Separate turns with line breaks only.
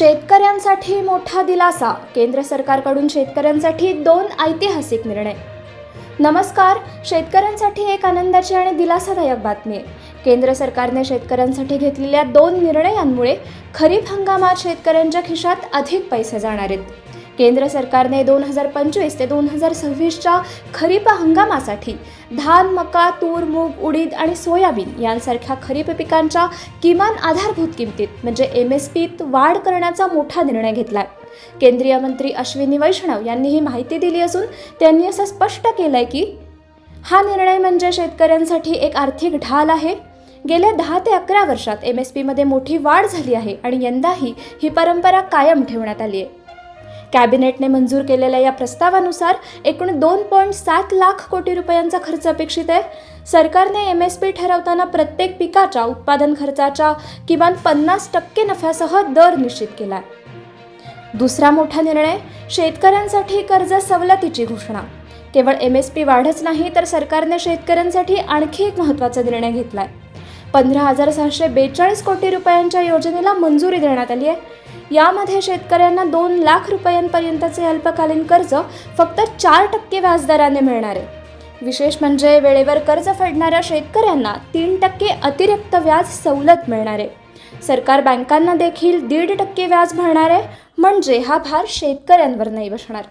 शेतकऱ्यांसाठी मोठा दिलासा. केंद्र सरकारकडून शेतकऱ्यांसाठी दोन ऐतिहासिक निर्णय. नमस्कार शेतकऱ्यांसाठी एक आनंदाची आणि दिलासादायक बातमी आहे. केंद्र सरकारने शेतकऱ्यांसाठी घेतलेल्या दोन निर्णयांमुळे खरीप हंगामात शेतकऱ्यांच्या खिशात अधिक पैसे जाणार आहेत. केंद्र सरकारने दोन हजार पंचवीस ते दोन हजार सव्वीसच्या खरीप हंगामासाठी धान मका तूर मूग उडीद आणि सोयाबीन यांसारख्या खरीप पिकांच्या किमान आधारभूत किमतीत म्हणजे एम एस पीत वाढ करण्याचा मोठा निर्णय घेतला आहे केंद्रीय मंत्री अश्विनी वैष्णव यांनी ही माहिती दिली असून त्यांनी असं स्पष्ट केलंय की हा निर्णय म्हणजे शेतकऱ्यांसाठी एक आर्थिक ढाल आहे. गेल्या दहा ते अकरा वर्षात एम एस पीमध्ये मोठी वाढ झाली आहे आणि यंदाही ही परंपरा कायम ठेवण्यात आली आहे. कॅबिनेटने मंजूर केलेल्या या प्रस्तावानुसार एकूण दोन पॉईंट सात लाख कोटी रुपयांचा खर्च अपेक्षित आहे. सरकारने एम एस पी ठरवताना प्रत्येक पिकाच्या उत्पादन खर्चाच्या किमान पन्नास टक्के नफ्यासह दर निश्चित केला आहे दुसरा मोठा निर्णय शेतकऱ्यांसाठी कर्ज सवलतीची घोषणा. केवळ एम एस पी वाढच नाही तर सरकारने शेतकऱ्यांसाठी आणखी एक महत्त्वाचा निर्णय घेतला आहे पंधरा हजार सहाशे बेचाळीस कोटी रुपयांच्या योजनेला मंजुरी देण्यात आली आहे. यामध्ये शेतकऱ्यांना दोन लाख रुपयांपर्यंतचे अल्पकालीन कर्ज फक्त चार टक्के व्याजदराने मिळणार आहे. विशेष म्हणजे वेळेवर कर्ज फेडणाऱ्या शेतकऱ्यांना तीन टक्के अतिरिक्त व्याज सवलत मिळणार आहे. सरकार बँकांना देखील दीड टक्के व्याज भरणार आहे. म्हणजे हा भार शेतकऱ्यांवर नाही बसणार.